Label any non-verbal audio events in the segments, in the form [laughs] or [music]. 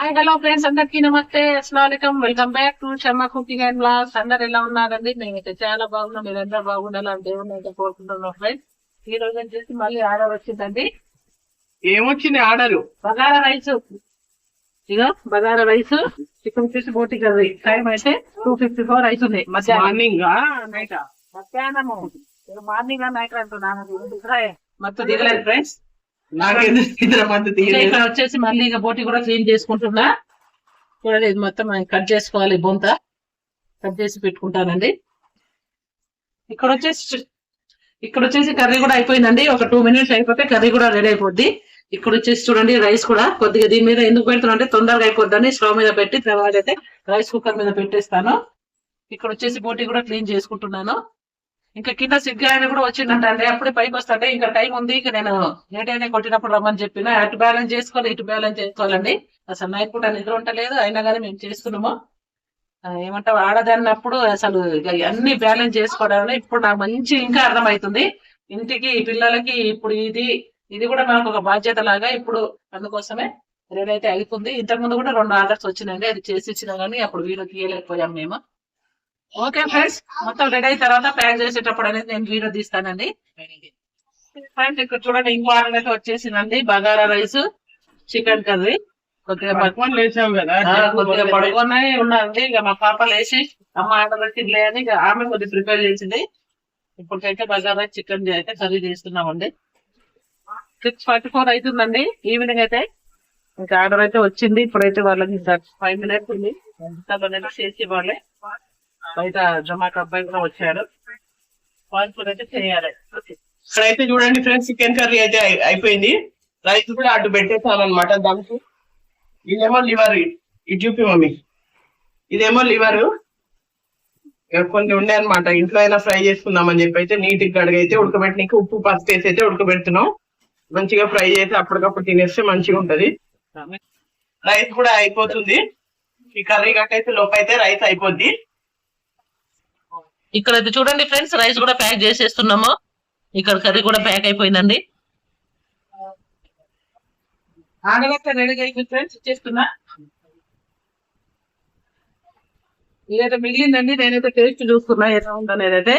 Hi hello friends అందరికీ నమస్తే. అస్సలం welcome back to Sharma cooking and blogs అందరు ఎలా ఉన్నారండి? మేమైతే చాలా బాగున్నాం. మీరందరూ బాగుండాలని దేవుని అయితే కోరుకుంటున్నాం ఫ్రెండ్స్ ఈ రోజు వచ్చేసి మళ్ళీ ఆర్డర్ వచ్చిందండి. ఏమొచ్చింది ఆర్డర్? బగారా రైస్. ఇగో బగారా రైస్ చికెన్ ఫిష్ బోటి కర్రీ. టైం అయితే two fifty four rice morning? Night? మధ్యాహ్నం మార్నింగ్ నైట్ అంటున్నాను. మొత్తం దిగలేదు ఫ్రెండ్స్ ఇక్కడ వచ్చేసి మళ్ళీ ఇక బోటి కూడా క్లీన్ చేసుకుంటున్నా. చూడండి ఇది మొత్తం కట్ చేసుకోవాలి బొంత. కట్ చేసి పెట్టుకుంటానండి. ఇక్కడ వచ్చేసి ఇక్కడ వచ్చేసి కర్రీ కూడా అయిపోయిందండి. ఒక టూ మినిట్స్ అయిపోతే కర్రీ కూడా రెడీ అయిపోద్ది. ఇక్కడ వచ్చేసి చూడండి రైస్ కూడా కొద్దిగా దీని మీద ఎందుకు పెడుతున్నా అంటే తొందరగా అయిపోద్దని స్టవ్ మీద పెట్టి తర్వాత అయితే రైస్ కుక్కర్ మీద పెట్టేస్తాను. ఇక్కడ వచ్చేసి బోటి కూడా క్లీన్ చేసుకుంటున్నాను. ఇంకా కింద సిగ్గాయన కూడా వచ్చిందంట అండి. అప్పుడే పైకి వస్తాడే ఇంకా టైం ఉంది. ఇంకా నేను ఏటైనా కొట్టినప్పుడు రమ్మని చెప్పిన. అటు బ్యాలెన్స్ చేసుకోవాలి ఇటు బ్యాలెన్స్ చేసుకోవాలండి. అసలు నైట్ పూట నిద్ర ఉండలేదు. అయినా కానీ మేము చేస్తున్నాము. ఏమంటావు? ఆడదన్నప్పుడు అసలు ఇక అన్ని బ్యాలెన్స్ చేసుకోవడం ఇప్పుడు నాకు మంచి ఇంకా అర్థమవుతుంది. ఇంటికి పిల్లలకి ఇప్పుడు ఇది ఇది కూడా మనకు ఒక బాధ్యత లాగా ఇప్పుడు అందుకోసమే రెడీ అయితే అవుతుంది ఇంతకు ముందు కూడా రెండు ఆర్డర్స్ వచ్చినాయండి. అది చేసి ఇచ్చినా కానీ అప్పుడు వీడియో తీయలేకపోయాం మేము. ఓకే ఫ్రెండ్స్ మొత్తం రెడీ అయిన తర్వాత ప్యాక్ చేసేటప్పుడు అనేది నేను వీడియో తీస్తానండి. ఫ్రెండ్స్ ఇక్కడ చూడండి ఇంకో ఆర్డర్ అయితే వచ్చేసిందండి. Bagara rice chicken curry. కొద్దిగా కొద్దిగా పడుకునే ఉన్నది ఇక మా పాప లేచి అమ్మ ఆర్డర్ వచ్చిందిలే అని ఇక ఆమె కొద్దిగా ప్రిపేర్ చేసింది. ఇప్పటికైతే బగారా రైస్ చికెన్ అయితే కర్రీ చేస్తున్నామండి. సిక్స్ ఫార్టీ ఫోర్ అవుతుందండి. ఈవినింగ్ అయితే ఇంకా ఆర్డర్ అయితే వచ్చింది. ఇప్పుడైతే వాళ్ళకి ఫైవ్ మినిట్స్ ఉంది. ఎంతలోనైతే చేసి ఇవ్వాలి. బయట జొమాటో అబ్బాయి కూడా వచ్చాడు. వాళ్ళు అయితే చేయాలి. ఇక్కడైతే చూడండి ఫ్రెండ్స్ చికెన్ కర్రీ అయితే అయి- అయిపోయింది. రైస్ కూడా అటు పెట్టేసాను అనమాట దానికి. ఇదేమో లివర్ ఇటు చూపి మమ్మీ. ఇదేమో లివర్. కొన్ని ఉండే అనమాట ఇంట్లో అయినా ఫ్రై చేసుకుందాం అని చెప్పి అయితే నీట్గా కడిగైతే ఉడకబెట్టడానికి ఉప్పు పసుపు వేసి అయితే ఉడకబెడుతున్నాం. మంచిగా ఫ్రై చేసి అప్పటికప్పుడు తినేస్తే మంచిగా ఉంటది. రైస్ కూడా అయిపోతుంది. ఈ కర్రీ కట్టయితే లోపైతే రైస్ అయిపోద్ది. ఇక్కడ చూడండి ఫ్రెండ్స్ రైస్ కూడా ప్యాక్ చేసేస్తున్నాము. ఇక్కడ కర్రీ కూడా ప్యాక్ అయిపోయిందండి. ఆడగట్ట రెడీ అయిపోయింది ఫ్రెండ్స్ ఇచ్చేస్తున్నా. ఇదైతే మిగిలిందండి నేనైతే టేస్ట్ చూస్తున్నా ఎలా ఉందనేది అయితే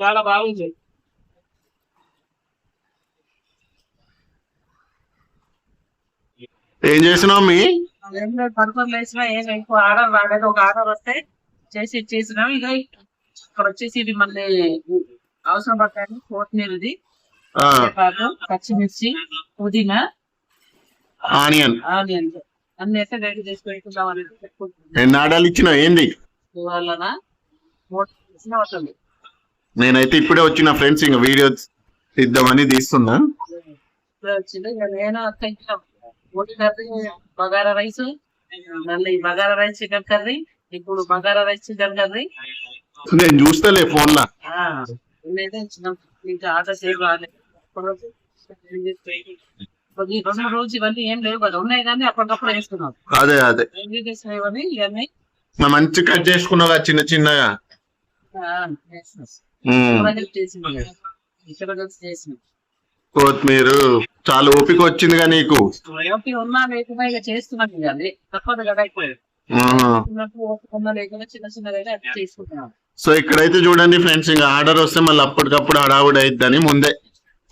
చాలా బాగుంది. ఏం చేసినావు మీ? పర్పస్ వేసిన ఏం ఎక్కువ ఆర్డర్ రాలేదు ఒక ఆర్డర్ వస్తే చేసి ఇచ్చేసినాం ఇక ఇక్కడ వచ్చేసి ఇవి మళ్ళీ అవసరం పడతాయి కొత్తిమీర ఇది పచ్చిమిర్చి పుదీనా ఆనియన్. ఆనియన్స్ అన్ని అయితే రెడీ చేసి పెట్టుకుందాం అనేది ఏంది? ఇచ్చిన అవుతుంది నేనైతే ఇప్పుడే వచ్చిన ఫ్రెండ్స్ ఇంకా వీడియో తీద్దామని తీస్తున్నా. నేను బగారా రైస్ మళ్ళీ బగారా రైస్ చికెన్ కర్రీ ఇప్పుడు బగారా రైస్ కర్రీ నేను చూస్తలే ఫోన్ లా ఇంకా ఆర్డర్ సేవ్ రాలేదు ఈ రెండు రోజు ఇవన్నీ ఏం లేవు కదా ఉన్నాయి కానీ అప్పటికప్పుడు వేసుకున్నాం అదే అదే. ఇవన్నీ ఇవన్నీ? మంచి కట్ చేసుకున్నావుగా చిన్న చిన్నగా. కదా. కొత్తిమీర చాలా ఓపిక వచ్చిందిగా నీకు. ఏమిటి ఉన్నా లేకుండా ఇక చేస్తున్నాం ఇక అది. తప్పదు కదా అయిపోయింది సో ఇక్కడైతే చూడండి ఫ్రెండ్స్ ఇంకా ఆర్డర్ వస్తే మళ్ళీ అప్పటికప్పుడు హడావుడి అయిద్దని ముందే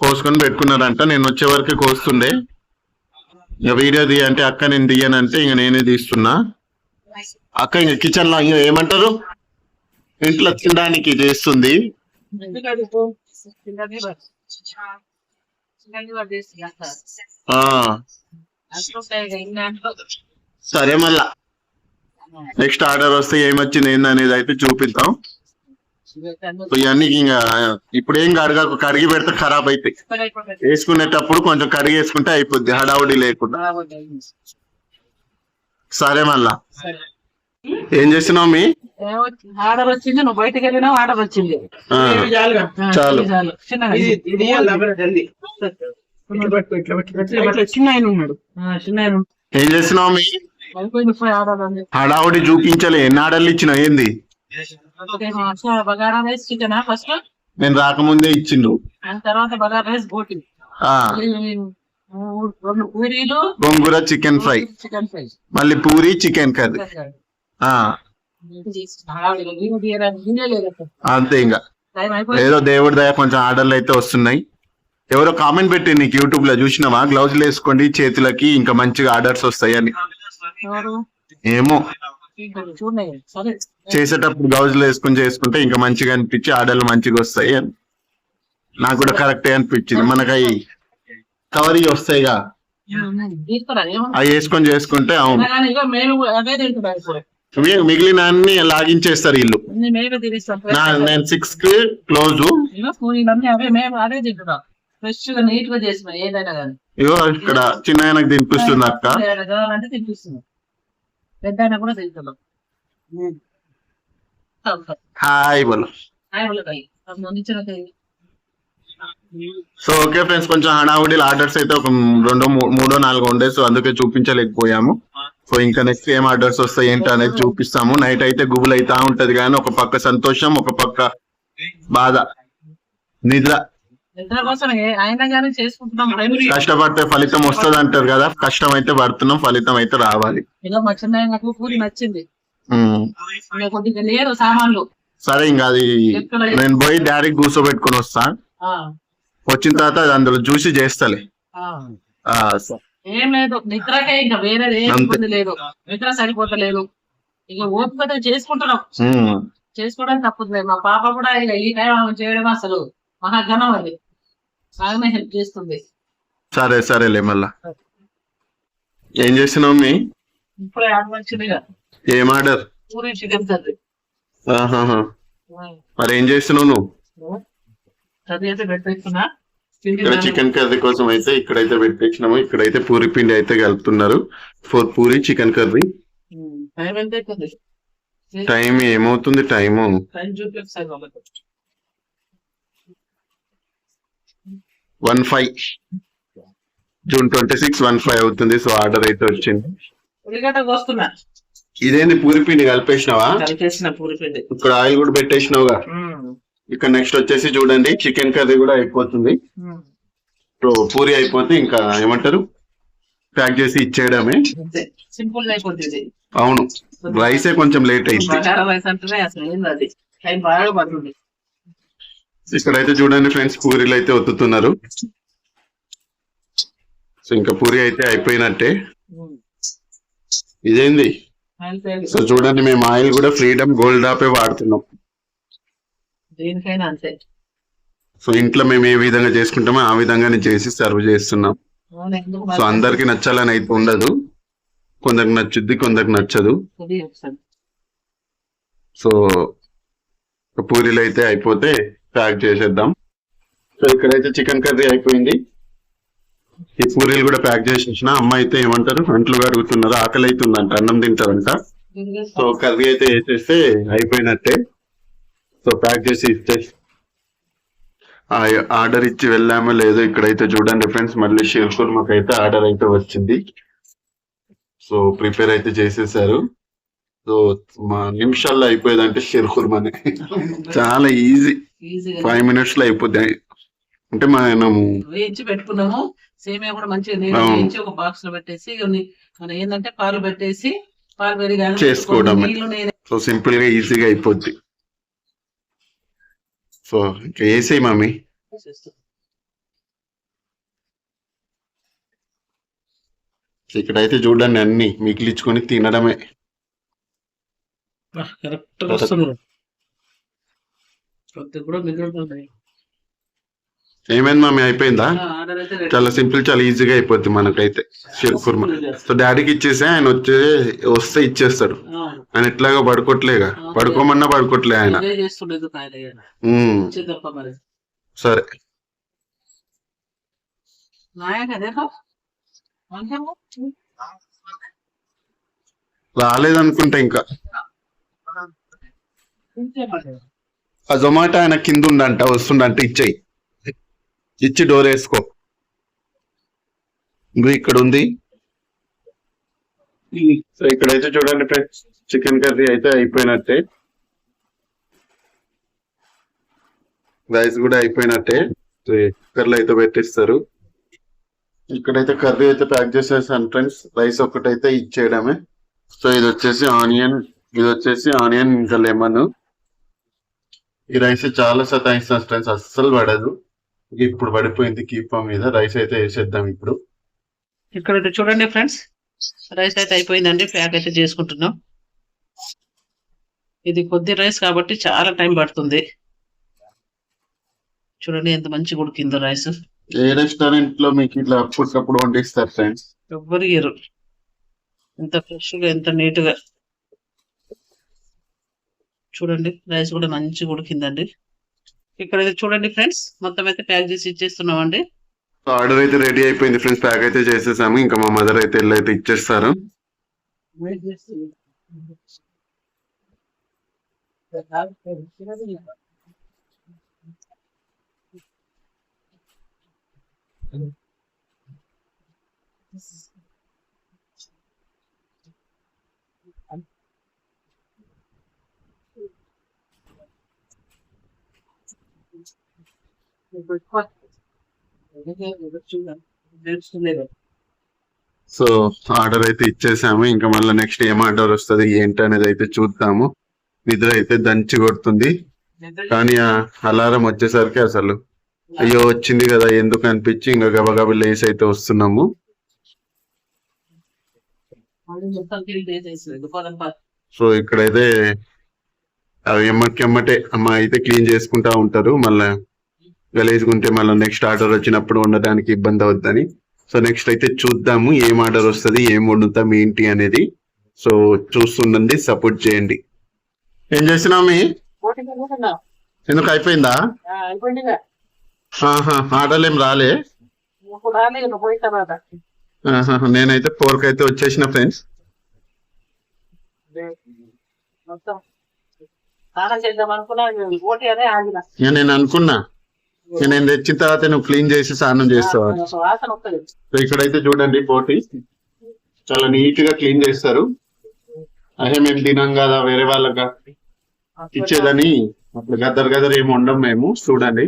కోసుకొని పెట్టుకున్నారంట. నేను వచ్చే వరకు కోస్తుండే. ఇక వీడియో తీయంటే అక్క నేను తీయనంటే ఇంక నేనే తీస్తున్నా. అక్క ఇంక కిచెన్లో ఇంకా ఏమంటారు? ఇంట్లో తినడానికి చేస్తుంది. సరే మళ్ళా. నెక్స్ట్ ఆర్డర్ వస్తే ఏమొచ్చింది ఏంది అనేది అయితే చూపిద్దాం. సో ఇవన్నీ ఇంకా ఇప్పుడు ఏం కడగ కడిగి పెడితే ఖరాబ్ అవుతాయి వేసుకునేటప్పుడు కొంచెం కడిగి వేసుకుంటే అయిపోద్ది హడావుడి లేకుండా. సరే మళ్ళా. ఏం చేస్తున్నావు మీ? ఆర్డర్ వచ్చింది నువ్వు బయటకు వెళ్ళినావు ఆర్డర్ వచ్చింది. చాలు. చిన్న ఆయన ఉన్నాడు. ఆ, చిన్న ఆయన. ఏం చేస్తున్నావు మీ? హడావుడి చూపించలే ఎన్ని ఆర్డర్లు ఇచ్చినావు ఏంది? So bagara rice chicken first? నేను రాకముందే ఇచ్చిండు. తర్వాత బగారా రైస్ బోటి ఆ. రెండు పూరీలు gongura chicken fry. Chicken fry. మళ్ళీ పూరి చికెన్ కర్రీ. అంతే ఇంకా ఏదో దేవుడి దయ కొంచెం ఆర్డర్లు అయితే వస్తున్నాయి. ఎవరో కామెంట్ పెట్టి నీకు యూట్యూబ్లో చూసినావా? గ్లౌజులు వేసుకోండి చేతులకి ఇంకా మంచిగా ఆర్డర్స్ వస్తాయి అని ఎవరు? ఏమో. చేసేటప్పుడు గ్లౌజులు వేసుకొని చేసుకుంటే ఇంకా మంచిగా అనిపించి ఆర్డర్లు మంచిగా వస్తాయి అని. నాకు కూడా కరెక్టే అనిపించింది. మనకు అవి కవర్ వస్తాయిగా. అవి వేసుకొని చేసుకుంటే అవును. మిగిలిన అన్ని లాగించేస్తారు వీళ్ళు నేను సిక్స్కి క్లోజ్. ఇగో ఇక్కడ చిన్న తినిపిస్తుంది అక్క. పెద్ద కూడా తింటున్నాం. హాయ్ బోలో. సో ఓకే ఫ్రెండ్స్ కొంచెం హడావుడి ఆర్డర్స్ అయితే ఒక రెండో మూడో నాలుగో ఉండే. సో అందుకే చూపించలేకపోయాము. సో ఇంకా నెక్స్ట్ ఏం ఆర్డర్స్ వస్తాయి ఏంటి అనేది చూపిస్తాము. నైట్ అయితే గుబులు అయితా ఉంటది కానీ ఒక పక్క సంతోషం ఒక పక్క బాధ నిద్ర. నిద్ర అయినా కానీ చేసుకుంటున్నాం. కష్టపడితే ఫలితం వస్తుంది అంటారు కదా. కష్టం అయితే పడుతున్నాం ఫలితం అయితే రావాలి. చిన్న నాకు పూరి నచ్చింది. ఉమ్. ఇంకా కొద్దిగా లేరు సామాన్లు. సరే ఇంకా అది నేను పోయి డాడీకి కూర్చోబెట్టుకొని వస్తా. ఆ, వచ్చిన తర్వాత అది అందులో చూసి చేస్తలే. ఆ. ఆ, స- ఏం లేదు నిద్రకే ఇంకా వేరే ఏం లేదు. నిద్ర సరిపోతలేదు. ఇక ఓపికతో చేసుకుంటున్నాం. ఉమ్. చేసుకోవడం తప్పుతుంది మా పాప కూడా ఇక ఈ టైం చేయడం అసలు. మహాఘనం అది. బాగానే హెల్ప్ చేస్తుంది. సరే సరేలే మళ్ళా. ఏం చేస్తున్నావు మీ? ఇప్పుడే ఆడ మంచిదిగా ఏం ఆర్డర్? Puri chicken curry. ఆహాహా. మరి ఏం చేస్తున్నావు నువ్వు? కర్రీ అయితే పెట్టేస్తున్నా. ఇక్కడ చికెన్ కర్రీ కోసం అయితే ఇక్కడైతే పెట్టేసినాము. ఇక్కడైతే పూరి పిండి అయితే కలుపుతున్నారు. Four puri chicken curry. Time ఎంత అవుతుంది టైం ఏమవుతుంది? టైము? టైం వాళ్ళకి one five. June twenty six one five అవుతుంది సో ఆర్డర్ అయితే వచ్చింది. ఇదేంది పూరి పిండి కలిపేసినావా? కలిపేసిన పూరి పిండి ఇక్కడ ఆయిల్ కూడా పెట్టేసినావుగా. ఇక్కడ నెక్స్ట్ వచ్చేసి చూడండి చికెన్ కర్రీ కూడా అయిపోతుంది. సో పూరి అయిపోతే ఇంకా ఏమంటారు? ప్యాక్ చేసి ఇచ్చేయడమే. సింపుల్ అయిపోతుంది అవును. రైసే కొంచెం లేట్ అయింది. ఇక్కడైతే చూడండి ఫ్రెండ్స్ పూరీలు అయితే ఒత్తుతున్నారు. సో ఇంకా పూరి అయితే అయిపోయినట్టే. ఇదేంది? సో చూడండి మేము ఆయిల్ కూడా ఫ్రీడమ్ గోల్డ్ డాపే వాడుతున్నాం. సో ఇంట్లో మేము ఏ విధంగా చేసుకుంటామో ఆ విధంగానే చేసి సర్వ్ చేస్తున్నాం. సో అందరికి నచ్చాలని అయితే ఉండదు. కొందరికి నచ్చుద్ది కొందరికి నచ్చదు. సో పూరీలు అయితే అయిపోతే ప్యాక్ చేసేద్దాం. సో ఇక్కడైతే చికెన్ కర్రీ అయిపోయింది. ఈ పూరీలు కూడా ప్యాక్ చేసేసిన. అమ్మ అయితే ఏమంటారు? అంట్లు కడుగుతున్నారు ఆకలి అవుతుందంట. అన్నం తింటారంట. సో కర్రీ అయితే వేసేస్తే అయిపోయినట్టే. సో ప్యాక్ చేసి ఇస్తే. ఆర్డర్ ఇచ్చి వెళ్ళామో లేదో ఇక్కడైతే చూడండి ఫ్రెండ్స్. మళ్ళీ షీర్ మాకు అయితే ఆర్డర్ అయితే వచ్చింది. సో ప్రిపేర్ అయితే చేసేసారు. సో మా నిమిషాల్లో అయిపోయేదంటే షీర్ కుర్మానే. [laughs] చాలా ఈజీ. ఈజీగా ఫైవ్ మినిట్స్లో అయిపోద్ది. అంటే మనము వేయించి పెట్టుకున్నాము. సేమియా కూడా మంచిగా అవును. వేయించి ఒక బాక్స్లో పెట్టేసి మనం ఏంటంటే పాలు పెట్టేసి పాలు. నీళ్ళు నేను సో సింపుల్గా ఈజీగా అయిపోద్ది. సో ఇంకా వేసేయి మమ్మీ. ఇక్కడైతే చూడండి అన్ని. మిగిలించుకొని తినడమే. కరెక్ట్ కూడా మిగులుతుంది ఏమైంది మమ్మీ అయిపోయిందా. చాలా సింపుల్ చాలా ఈజీగా అయిపోద్ది మనకైతే. షీర్ కుర్మా. సో డాడీకి ఇచ్చేసి ఆయన వచ్చే వస్తే ఇచ్చేస్తాడు. ఆయన ఎట్లాగా పడుకోవట్లేగా పడుకోమన్నా పడుకోవట్లే ఆయన. సరే. రాలేదనుకుంటా ఇంకా. ఆ జొమాటో ఆయన కింద ఉండంట వస్తుండంట ఇచ్చేయి. ఇచ్చి డోర్ వేసుకో. ఇంకో ఇక్కడ ఉంది సో ఇక్కడైతే చూడండి ఫ్రెండ్స్ చికెన్ కర్రీ అయితే అయిపోయినట్టే. రైస్ కూడా అయిపోయినట్టే. సో కుక్కర్లో అయితే పెట్టిస్తారు. ఇక్కడైతే కర్రీ అయితే ప్యాక్ చేసేసాను ఫ్రెండ్స్. రైస్ ఒకటైతే ఇచ్చేయడమే. సో ఇది వచ్చేసి ఆనియన్ ఇది వచ్చేసి ఆనియన్ ఇంకా లెమన్. ఈ రైస్ చాలా సతాయిస్తాను ఫ్రెండ్స్ అస్సలు పడదు. ఇప్పుడు పడిపోయింది కీపా మీద. రైస్ అయితే వేసేద్దాం ఇప్పుడు. ఇక్కడ చూడండి ఫ్రెండ్స్ రైస్ అయితే అయిపోయిందండి. ప్యాక్ అయితే చేసుకుంటున్నాం. ఇది కొద్ది రైస్ కాబట్టి చాలా టైం పడుతుంది. చూడండి ఎంత మంచిగా ఉడికిందో రైస్. ఏ రెస్టారెంట్లో మీకు ఇట్లా అప్పటికప్పుడు వండిస్తారు ఫ్రెండ్స్ ఎవ్వరు ఇయ్యరు. ఎంత ఫ్రెష్గా ఎంత నీట్గా. చూడండి రైస్ కూడా మంచిగా ఉడికిందండి. ఇక్కడ చూడండి ఫ్రెండ్స్ మొత్తం అయితే ప్యాక్ చేసి ఇచ్చేస్తున్నాం అండి ఆర్డర్ అయితే రెడీ అయిపోయింది ఫ్రెండ్స్ ప్యాక్ అయితే చేసేసాము. ఇంకా మా మదర్ అయితే వెళ్ళి అయితే ఇచ్చేస్తారు. సో ఆర్డర్ అయితే ఇచ్చేసాము. ఇంకా మళ్ళీ నెక్స్ట్ ఏం ఆర్డర్ వస్తుంది ఏంటి అనేది అయితే చూద్దాము. నిద్ర అయితే దంచి కొడుతుంది. కానీ ఆ అలారం వచ్చేసరికి అసలు అయ్యో వచ్చింది కదా ఎందుకు అనిపించి ఇంకా గబగబ లేసి అయితే వస్తున్నాము. సో ఇక్కడైతే అవి ఎమ్మటే అమ్మ అయితే క్లీన్ చేసుకుంటా ఉంటారు. మళ్ళీ గలీజ్గుంటే మళ్ళీ నెక్స్ట్ ఆర్డర్ వచ్చినప్పుడు ఉండడానికి ఇబ్బంది అవుద్దని. సో నెక్స్ట్ అయితే చూద్దాము ఏం ఆర్డర్ వస్తుంది ఏం వండుతాం ఏంటి అనేది. సో చూస్తుండండి సపోర్ట్ చేయండి. ఏం చేసినావు మీ? ఎందుకు అయిపోయిందా? ఆర్డర్లు ఏం రాలే. నేనైతే ఫోర్కి అయితే వచ్చేసిన ఫ్రెండ్స్ నేను అనుకున్నా నేను తెచ్చిన తర్వాత నువ్వు క్లీన్ చేసి స్నానం చేస్తావా? ఇక్కడైతే చూడండి బోటి చాలా నీట్గా క్లీన్ చేస్తారు. అదే మేము తినాం కదా వేరే వాళ్ళగా ఇచ్చేదని. అప్పుడు గద్దరు గద్దరు ఏమి ఉండం మేము చూడండి.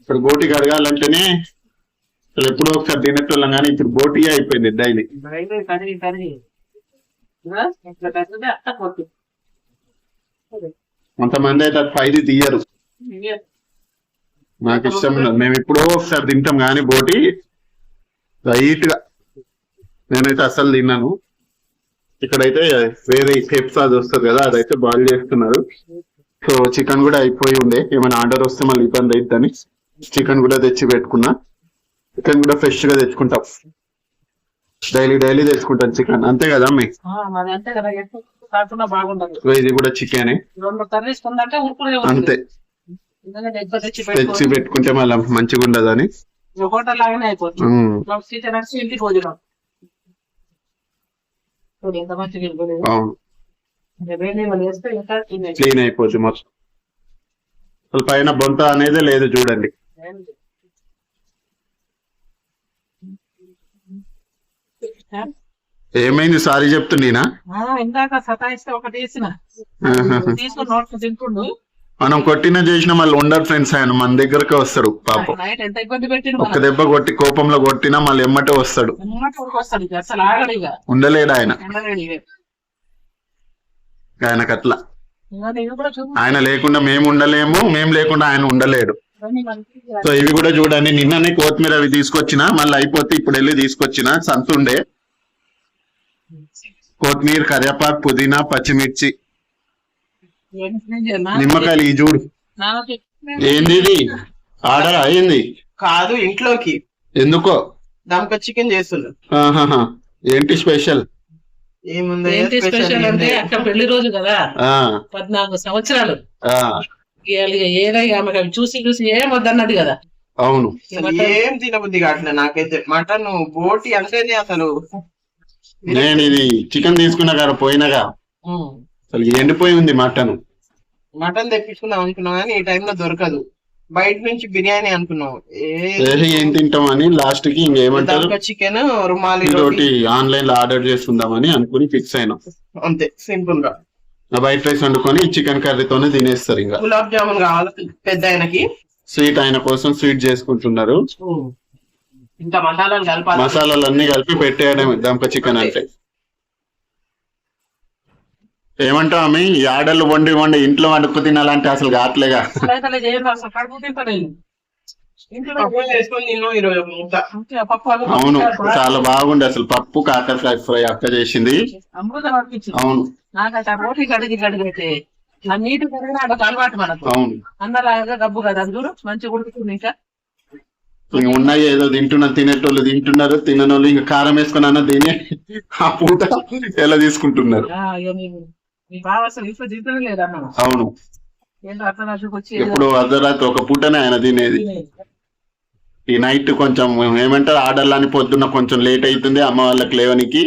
ఇప్పుడు బోటి కడగాలంటేనే అసలు ఎప్పుడో ఒకసారి తినేటోళ్ళం కానీ ఇప్పుడు బోటి అయిపోయింది డైలీ. కొంతమంది అయితే ఫైది తీయరు. నాకు ఇష్టం ఉండదు మేము ఎప్పుడో ఒకసారి తింటాం కానీ బోటి లైట్గా నేనైతే అసలు తిన్నాను ఇక్కడైతే వేరే పెప్స్ అది వస్తుంది కదా అదైతే బాయిల్ చేస్తున్నారు. సో చికెన్ కూడా అయిపోయి ఉండే. ఏమైనా ఆర్డర్ వస్తే మళ్ళీ ఇబ్బంది అవుతుందని చికెన్ కూడా తెచ్చి పెట్టుకున్నా. చికెన్ కూడా ఫ్రెష్గా తెచ్చుకుంటాం. డైలీ డైలీ తెచ్చుకుంటాను చికెన్. అంతే కదా అమ్మి? ఇది కూడా చికెనే. అంతే. తెచ్చి పెట్టుకుంటే మళ్ళీ మంచిగా ఉండదని హోటల్ లాగానే అయిపోతుంది. భోజనం. క్లీన్ అయిపోద్ది మొత్తం. పైన బొంత అనేదే లేదు చూడండి. ఏమైంది సారీ చెప్తుండీనా ఇందాక సతాయిస్తే ఒకటి వేసిన. తీసుకుని తింటుండు. మనం కొట్టిన చేసిన మళ్ళీ ఉండరు ఫ్రెండ్స్ ఆయన మన దగ్గరకే వస్తాడు పాపం. ఒక్క దెబ్బ కొట్టి కోపంలో కొట్టినా మళ్ళీ ఎమ్మటే వస్తాడు. ఉండలేడు ఆయన. ఆయనకు అట్లా. ఆయన లేకుండా మేము ఉండలేము మేము లేకుండా ఆయన ఉండలేడు. సో ఇవి కూడా చూడండి. నిన్ననే కొత్తిమీర అవి తీసుకొచ్చిన మళ్ళీ అయిపోతే ఇప్పుడు వెళ్ళి తీసుకొచ్చిన సంతుండే. కొత్తిమీర కరివేపాకు పుదీనా పచ్చిమిర్చి. నిమ్మకాయలు ఈ చూడు. ఏంది ఇది? ఆర్డర్? అయింది కాదు ఇంట్లోకి. ఎందుకో? దానికో చికెన్ చేస్తున్నారు ఆహాహా. ఏంటి స్పెషల్? ఏముంది? ఏంటి స్పెషల్ అంటే అక్క పెళ్ళి రోజు కదా? ఆ. పద్నాలుగు సంవత్సరాలు. ఏదై చూసి చూసి ఏం వద్దన్నది కదా? అవును. ఏం తినబుద్ధి కావట్లేదు నాకైతే. మటన్ బోటి అంటేనే అసలు నేను ఇది చికెన్ తీసుకున్నా కదా పోయినగా. అసలు ఎండిపోయి ఉంది మటన్. మటన్ తెప్పించుకుందాం అనుకున్నాం కానీ ఈ టైంలో దొరకదు. బయట నుంచి బిర్యానీ అనుకున్నాం. ఏ ఏం తింటామని లాస్ట్కి ఇంకేమంటారు? చికెన్ రుమాలి రోటి. ఆన్లైన్లో ఆర్డర్ చేసుకుందామని అనుకుని ఫిక్స్ అయినాం. అంతే సింపుల్గా వైట్ రైస్ వండుకొని చికెన్ కర్రీతోనే తినేస్తారు ఇంకా. గులాబ్ జామున్ కావాలి పెద్ద ఆయనకి. స్వీట్ ఆయన కోసం స్వీట్ చేసుకుంటున్నారు. ఇంకా మసాలాలు కలపాలి. మసాలాలు అన్ని కలిపి పెట్టేయడం దంప చికెన్ అంటే. ఏమంటావు ఆమె ఈ ఆడలు వండి వండి ఇంట్లో వండుకు తినాలంటే అసలు కావట్లేగా? అవును. చాలా బాగుండే అసలు. పప్పు కాకరకాయ ఫ్రై అక్క చేసింది. అవును. అవును. అందలాగా గబ్బు కదా చూడు. మంచిగా ఉడుకుతుంది ఇంకా. ఇంక ఉన్నాయి ఏదో తింటున్నారు తినేటోళ్ళు తింటున్నారు తిననోళ్ళు ఇంకా కారం వేసుకొని అన్న తిని ఆ పూట ఎలా తీసుకుంటున్నారు? అవును. ఎప్పుడు అర్ధరాత్రి ఒక పూటనే ఆయన తినేది. ఈ నైట్ కొంచెం ఏమంటారు ఆర్డర్లు అని పొద్దున్న కొంచెం లేట్ అవుతుంది అమ్మ వాళ్ళకి లేవనికి.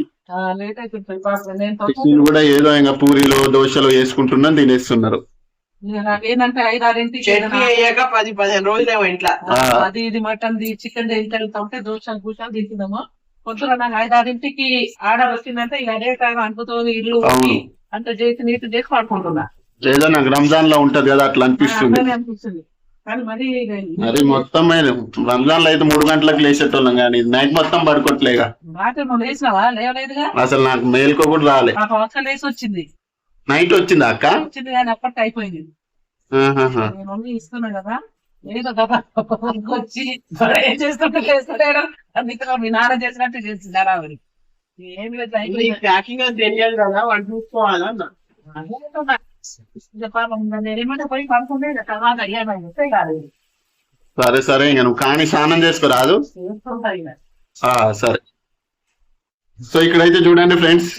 కూడా ఏదో ఇంకా పూరీలు దోశలు వేసుకుంటున్నాం తినేస్తున్నారు. ఇక నాకేంటంటే ఐదారింటికి చట్నీ అయ్యాక పది పదిహేను రోజులేమో ఇంట్లో. అది ఇది మటన్ ది చికెన్ ది వెళ్తా ఉంటే దోషాలు కూర్చొని తింటున్నాము. పొద్దున నాకు ఐదారింటికి ఆర్డర్ వచ్చిందంటే ఇక అదే టైం అనుకుతో ఇల్లు. అంత చేసి నీట్ చేసి పడుకుంటున్నా. ఏదో నాకు రంజాన్లో ఉంటది కదా అట్లా అనిపిస్తుంది. అనిపిస్తుంది. కానీ మరి మొత్తం రంజాన్లో అయితే మూడు గంటలకు లేచేటోళ్ళం కానీ నైట్ మొత్తం పడుకోవట్లేగా అసలు నాకు మేలుకో కూడా రాలే. నాకు ఒక్క లేచి వచ్చింది. నైట్ వచ్చిందా అక్క? వచ్చింది కానీ అప్పటికి అయిపోయింది. మమ్మీ ఇస్తున్నా కదా ఏదో కదా వచ్చి ఏం చేస్తుంటే చేస్తాడు అందుకే మీ నాన్న చేసినట్టు చేసింది అరావరి ఏం లేదు ప్యాకింగ్ అది తెలియదు కదా వాళ్ళు చూసుకోవాలన్న చెప్పాలి నేనేమంటే పోయి పడుకుంటే తర్వాత ఏమైనా వస్తే కాదు సరే సరే ఇంకా నువ్వు కానీ స్నానం చేసుకోరాదు. సరే. సో ఇక్కడైతే చూడండి ఫ్రెండ్స్.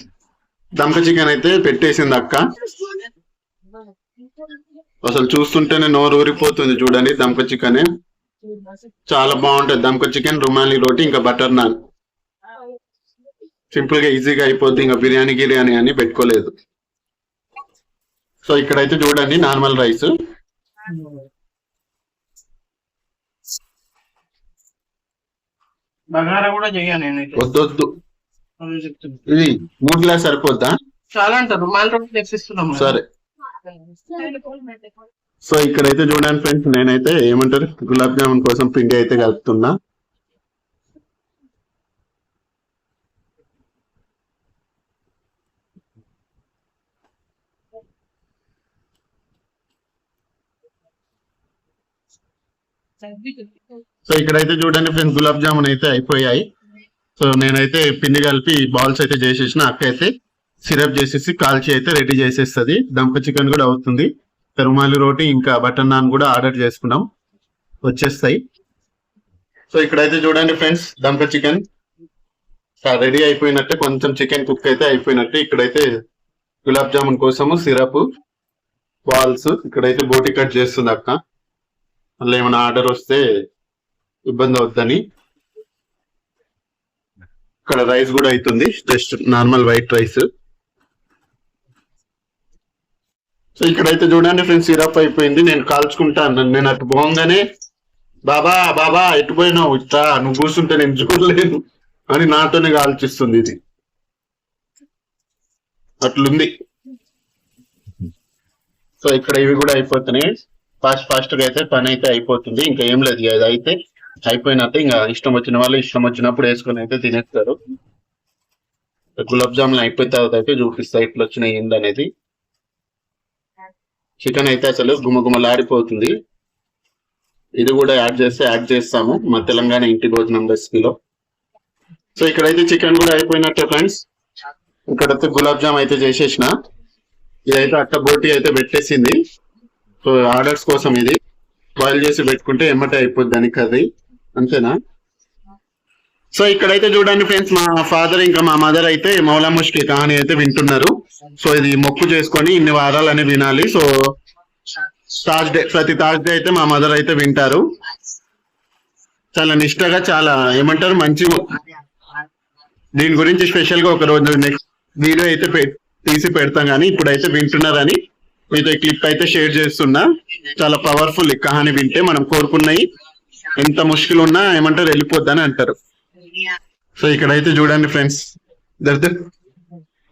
దంప చికెన్ అయితే పెట్టేసింది అక్క. అసలు చూస్తుంటేనే నోరు ఊరిపోతుంది చూడండి దంప చికెన్. చాలా బాగుంటది దంప చికెన్ రుమాలి రోటి ఇంకా బటర్ నాన్. సింపుల్గా ఈజీగా అయిపోద్ది ఇంకా బిర్యానీ గిర్యానీ అని పెట్టుకోలేదు. సో ఇక్కడైతే చూడండి నార్మల్ రైస్. వద్దొద్దు. ఇది మూడు గ్లాస్ సరిపోద్దా? చాలా అంటారు కదా. సరే. సో ఇక్కడైతే చూడండి ఫ్రెండ్స్ నేనైతే ఏమంటారు? గులాబ్ జామున్ కోసం పిండి అయితే కలుపుతున్నా. సో ఇక్కడైతే చూడండి ఫ్రెండ్స్ గులాబ్ జామున్ అయితే అయిపోయాయి. సో నేనైతే పిండి కలిపి బాల్స్ అయితే చేసేసిన అక్క అయితే సిరప్ చేసేసి కాల్చి అయితే రెడీ చేసేస్తుంది. దంప చికెన్ కూడా అవుతుంది. రుమాలి రోటి ఇంకా బటర్ నాన్ కూడా ఆర్డర్ చేసుకున్నాం. వచ్చేస్తాయి. సో ఇక్కడైతే చూడండి ఫ్రెండ్స్ దంప చికెన్. రెడీ అయిపోయినట్టే కొంచెం చికెన్ కుక్ అయితే అయిపోయినట్టే. ఇక్కడైతే గులాబ్ జామున్ కోసము సిరప్ బాల్స్ ఇక్కడైతే బోటి కట్ చేస్తుంది అక్క. మళ్ళీ ఏమైనా ఆర్డర్ వస్తే ఇబ్బంది అవుద్దని. ఇక్కడ రైస్ కూడా అవుతుంది. Just normal white rice. So ఇక్కడైతే చూడండి ఫ్రెండ్స్ సిరప్ అయిపోయింది. నేను కాల్చుకుంటాను. నేను అటు పోగానే బాబా బాబా ఎటు పోయినావు? ఇట్లా నువ్వు కూర్చుంటే నేను చూడలేను అని నాతోనే కాల్చిస్తుంది ఇది. అట్లుంది. సో ఇక్కడ ఇవి కూడా అయిపోతున్నాయి. ఫాస్ట్ ఫాస్ట్గా అయితే పని అయితే అయిపోతుంది. ఇంకా ఏం లేదు. అది అయితే అయిపోయినట్టు ఇంకా ఇష్టం వచ్చిన వాళ్ళు ఇష్టం వచ్చినప్పుడు వేసుకొని అయితే తినేస్తారు. గులాబ్ జామున్ అయిపోయిన తర్వాత అయితే చూపిస్తా ఇట్లా వచ్చినాయి ఏందనేది చికెన్ అయితే అసలు గుమగుమలాడిపోతుంది. ఇది కూడా యాడ్ చేస్తే యాడ్ చేస్తాము మా తెలంగాణ ఇంటి భోజనం రెసిపీలో. సో ఇక్కడైతే చికెన్ కూడా అయిపోయినట్టే ఫ్రెండ్స్ ఇక్కడైతే గులాబ్ జామ్ అయితే చేసేసిన. ఇదైతే అట్ట బోటి అయితే పెట్టేసింది. సో ఆర్డర్స్ కోసం ఇది. బాయిల్ చేసి పెట్టుకుంటే ఎమ్మటే అయిపోద్ది దానికి అది అంతేనా? సో ఇక్కడైతే చూడండి ఫ్రెండ్స్ మా ఫాదర్ ఇంకా మా మదర్ అయితే మౌలా ముష్కి కహాని అయితే వింటున్నారు. సో ఇది మొక్కు చేసుకొని ఇన్ని వారాలని వినాలి. సో థర్స్డే ప్రతి థర్స్డే అయితే మా మదర్ అయితే వింటారు. చాలా నిష్టగా చాలా ఏమంటారు మంచి దీని గురించి స్పెషల్గా ఒక రోజు నెక్స్ట్ వీడియో అయితే తీసి పెడతాం కానీ ఇప్పుడైతే వింటున్నారని మీతో క్లిప్ అయితే షేర్ చేస్తున్నా. చాలా పవర్ఫుల్ ఈ కహాని వింటే మనం కోరుకున్నాయి. ఎంత ముష్కిల్ ఉన్నా ఏమంటారు వెళ్ళిపోద్దని అంటారు. సో ఇక్కడైతే చూడండి ఫ్రెండ్స్ దర్దర్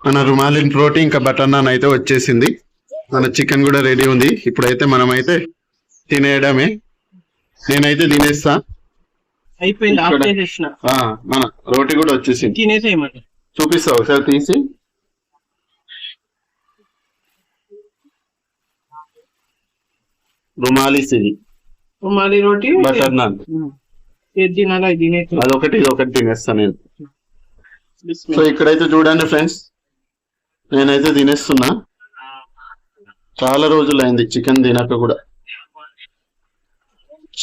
మన రుమాలిన్ రోటీ ఇంకా బటర్ నాన్ అయితే వచ్చేసింది. మన చికెన్ కూడా రెడీ ఉంది. ఇప్పుడైతే మనమైతే తినేయడమే. నేనైతే తినేస్తా. మన రోటీ కూడా వచ్చేసింది. తినేసేయమంట చూపిస్తా ఒకసారి తీసి. రుమాలి సిరి మళ్ళీ రోటీ బటర్ నాన్ ఏది తినాలా ఇది తినేసి అదొకటి ఇది ఒకటి తినేస్తా నేను. సో ఇక్కడైతే చూడండి ఫ్రెండ్స్ నేనైతే తినేస్తున్నా. చాలా రోజులైంది చికెన్ తినక కూడా.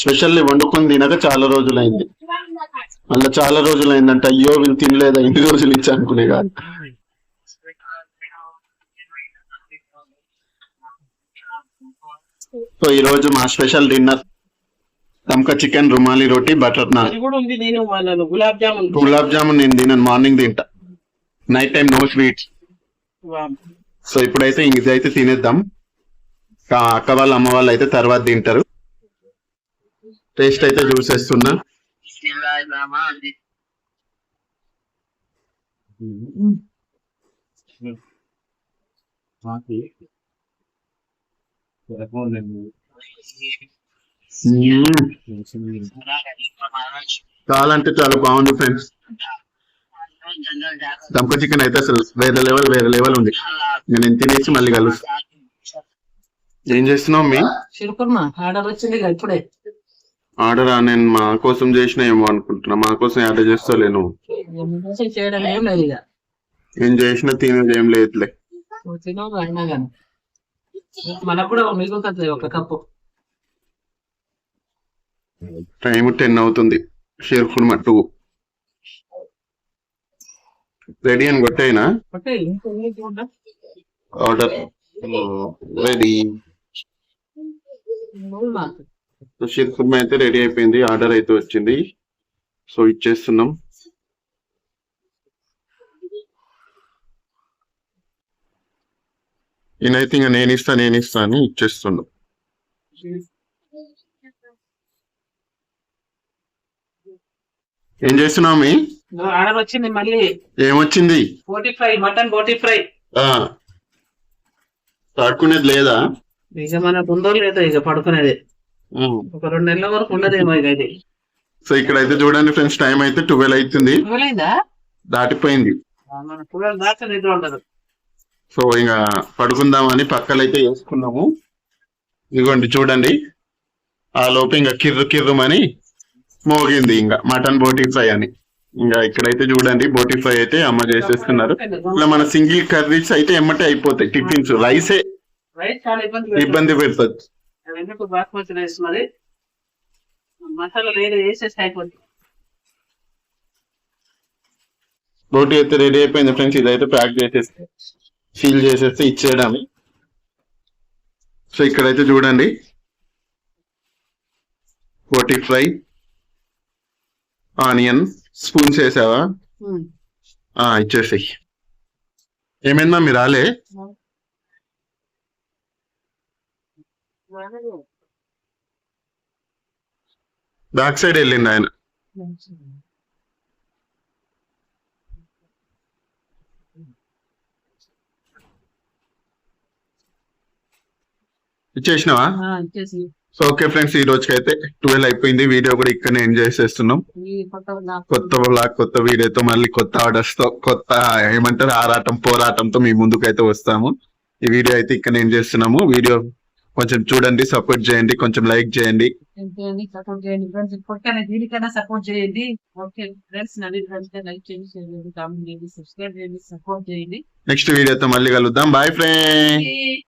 స్పెషల్లీ వండుకొని తినక చాలా రోజులైంది. మళ్ళీ చాలా రోజులైందంట అయ్యో వీళ్ళు తినలేదా ఎన్ని రోజులు ఇచ్చా అనుకునే కాదు. సో ఈ రోజు మా స్పెషల్ డిన్నర్. తమక చికెన్ రుమాలి రోటీ బటర్ నాన్. అది కూడా ఉంది నేను వాళ్ళను గులాబ్ జామున్. గులాబ్ జామున్ నేను తినను మార్నింగ్ తింటా. Night time no sweets. So ఇప్పుడైతే ఇంక ఇదైతే తినేద్దాం. అక్క వాళ్ళ అమ్మ వాళ్ళు అయితే తర్వాత తింటారు. టేస్ట్ అయితే చూసేస్తున్నా. చాలా అంటే చాలా బాగుంది ఫ్రెండ్స్. దంప చికెన్ అయితే అసలు వేరే లెవెల్ వేరే లెవెల్ ఉంది. నేను తినేసి మళ్ళీ కలుస్తా. ఏం చేస్తున్నావు మీ? ఆర్డర్ వచ్చింది ఇప్పుడే. ఆర్డర్ నేను మా కోసం చేసిన ఏమో అనుకుంటున్నా. మా కోసం ఆర్డర్ చేస్తలేను ఏం చేసినా తినేది ఏం లేదులే. మనకు కూడా మిగులుతుంది ఒక కప్పు. టైం టెన్ అవుతుంది. షేర్ ఫుడ్ మట్టు రెడీ అని కొట్టేనా? ఆర్డర్. రెడీ. షీర్ కుర్మా అయితే రెడీ అయిపోయింది. ఆర్డర్ అయితే వచ్చింది. సో ఇచ్చేస్తున్నాం. ఈయనైతే ఇంకా నేను ఇస్తా నేను ఇస్తా అని ఇచ్చేస్తున్నాం. ఏం చేస్తున్నావు మీ ఆర్డర్ వచ్చింది మళ్ళీ. ఏమొచ్చింది? బోటి ఫ్రై మటన్ బోటి ఫ్రై. పడుకునేది లేదా? ఇక మనకు ఉందో లేదో ఇక పడుకునేది. ఒక రెండు నెలల వరకు ఉండదేమో ఇక ఇది. సో ఇక్కడైతే చూడండి ఫ్రెండ్స్ టైం అయితే ట్వెల్వ్ అవుతుంది దాటిపోయింది. మన సో ఇంకా పడుకుందామని పక్కలైతే వేసుకున్నాము. ఇదిగోండి చూడండి. ఆ లోపు ఇంకా కిర్రు కిర్రుమని మోగింది ఇంకా. మటన్ బోటీ ఫ్రై అని. ఇంకా ఇక్కడైతే చూడండి బోటీ ఫ్రై అయితే అమ్మ చేసేస్తున్నారు. ఇట్లా మన సింగిల్ కర్రీస్ అయితే ఎమ్మటే అయిపోతాయి. టిఫిన్స్ రైసే ఇబ్బంది పెడుతుంది. మసాలా వేసేసి అయిపోతుంది బోటీ అయితే రెడీ అయిపోయింది ఫ్రెండ్స్. ఇదైతే ప్యాక్ చేసేస్తే సీల్ చేసేస్తే ఇచ్చేయడం సో ఇక్కడైతే చూడండి బోటీ ఫ్రై. ఆనియన్ స్పూన్స్ వేసావా ఆ ఇచ్చేసాయి. ఏమైందా? మీరు రాలే. బ్యాక్ సైడ్ వెళ్ళింది ఆయన. ఇచ్చేసినావా? సో ఓకే ఫ్రెండ్స్ ఈ రోజుకి అయితే ట్వెల్వ్ అయిపోయింది. వీడియో కూడా ఇక్కడ ఎంజాయ్ చేస్తున్నాం కొత్త బ్లాగ్ కొత్త వీడియోతో మళ్ళీ కొత్త ఆర్డర్స్తో కొత్త ఏమంటారు ఆరాటం పోరాటంతో మీ ముందుకైతే వస్తాము. ఈ వీడియో అయితే ఇక్కడ ఏం చేస్తున్నాము. వీడియో కొంచెం చూడండి సపోర్ట్ చేయండి కొంచెం లైక్ చేయండి. చేయండి సపోర్ట్ చేయండి ఫ్రెండ్స్ ఇప్పటికైనా దీనికైనా సపోర్ట్ చేయండి. ఓకే ఫ్రెండ్స్ నది ఫ్రెండ్స్ లైక్ చేయండి షేర్ చేయండి కామెంట్ చేయండి సబ్స్క్రైబ్ చేయండి సపోర్ట్ చేయండి. నెక్స్ట్ వీడియోతో మళ్ళీ కలుద్దాం. Boy friend